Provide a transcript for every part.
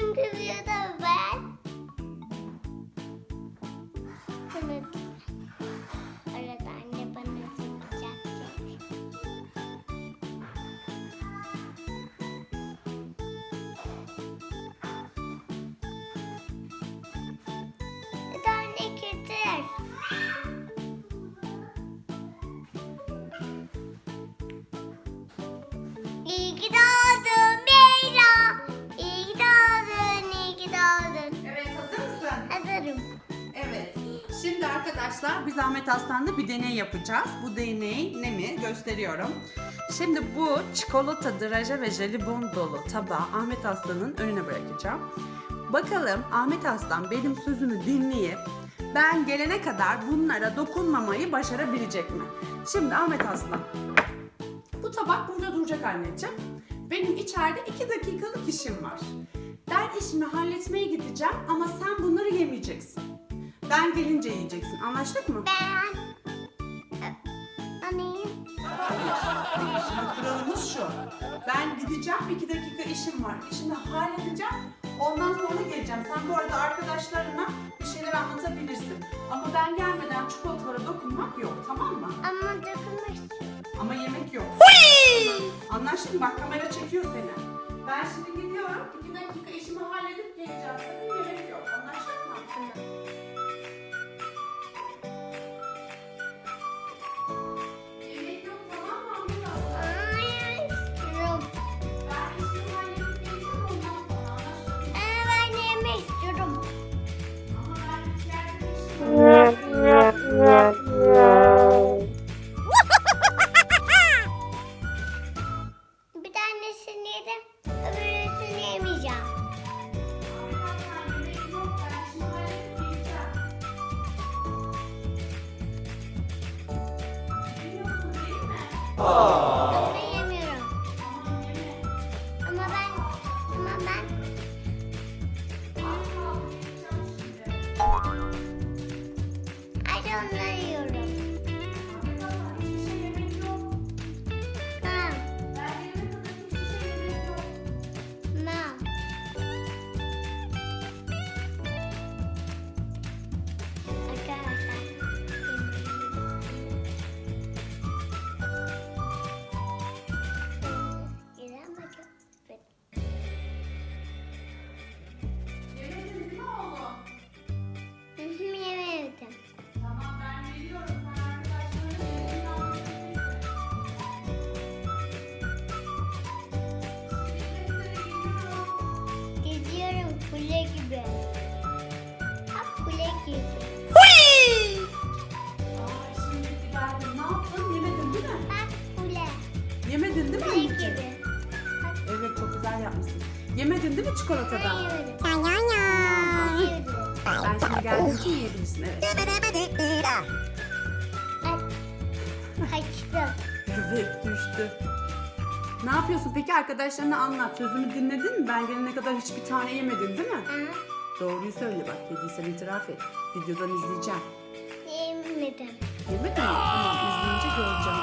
Benim kızıyor da ben. Bunu Arada anne bana yapacak. Bir tane getir. İyi ki doğdun arkadaşlar biz Ahmet Aslan'da bir deney yapacağız. Bu deney ne mi gösteriyorum. Şimdi bu çikolata, draje ve jelibon dolu tabağı Ahmet Aslan'ın önüne bırakacağım. Bakalım Ahmet Aslan benim sözümü dinleyip ben gelene kadar bunlara dokunmamayı başarabilecek mi? Şimdi Ahmet Aslan bu tabak burada duracak anneciğim. Benim içeride iki dakikalık işim var. Ben işimi halletmeye gideceğim ama sen bunları yemeyeceksin. Ben gelince yiyeceksin. Anlaştık mı? Ben... Anne. Hayır. Şimdi kuralımız şu. Ben gideceğim. iki dakika işim var. İşimi halledeceğim. Ondan sonra geleceğim. Sen bu arada arkadaşlarına bir şeyler anlatabilirsin. Ama ben gelmeden çikolatalara dokunmak yok. Tamam mı? Ama dokunmak. Ama yemek yok. Anlaştık mı? Bak kamera çekiyor seni. Ben şimdi gidiyorum. İki dakika işimi halledip geleceğim. Sakın yemek yok. Anlaştık mı? Mi? Yok ben yemiyorum. Tamam yeme. Ama ben... Ama ben... Az kaldı yiyeceğim şimdi. Hadi onları Aa şimdi geldin. Ne yaptın? Yemedin değil mi? Bak kule. Yemedin değil mi Kule anneciğim? Evet çok güzel yapmışsın. Yemedin değil mi ben çikolatadan? Ben al. yemedim. Ben şimdi geldiğim için yiyebilirsin evet. Kaçtı. Evet düştü. Ne yapıyorsun peki arkadaşlarına anlat. Sözümü dinledin mi? Ben gelene kadar hiçbir tane yemedin değil mi? Aha, Doğruyu söyle bak. Yediysen itiraf et. Videodan izleyeceğim. yemedim. Yemedin mi? Tamam izleyince göreceğim.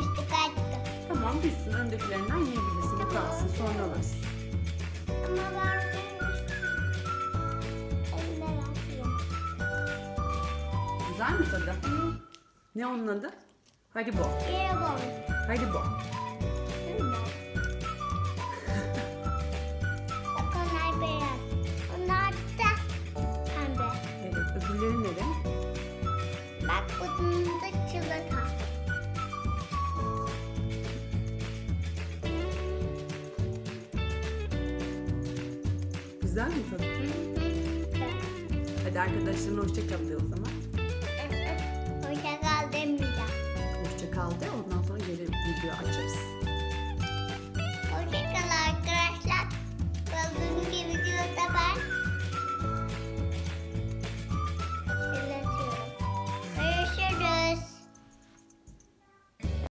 Üstü kaçtı. Tamam bilsin öndekilerinden yiyebilirsin. Bu kalsın sonra alırsın. Ama atayım. Güzel mi tadı? Ne onun adı? Haribo. Bak. Haribo. Ne renk? Bak bunun da çikolata. Güzel mi tadı? Hadi arkadaşlarına hoşça kal o zaman.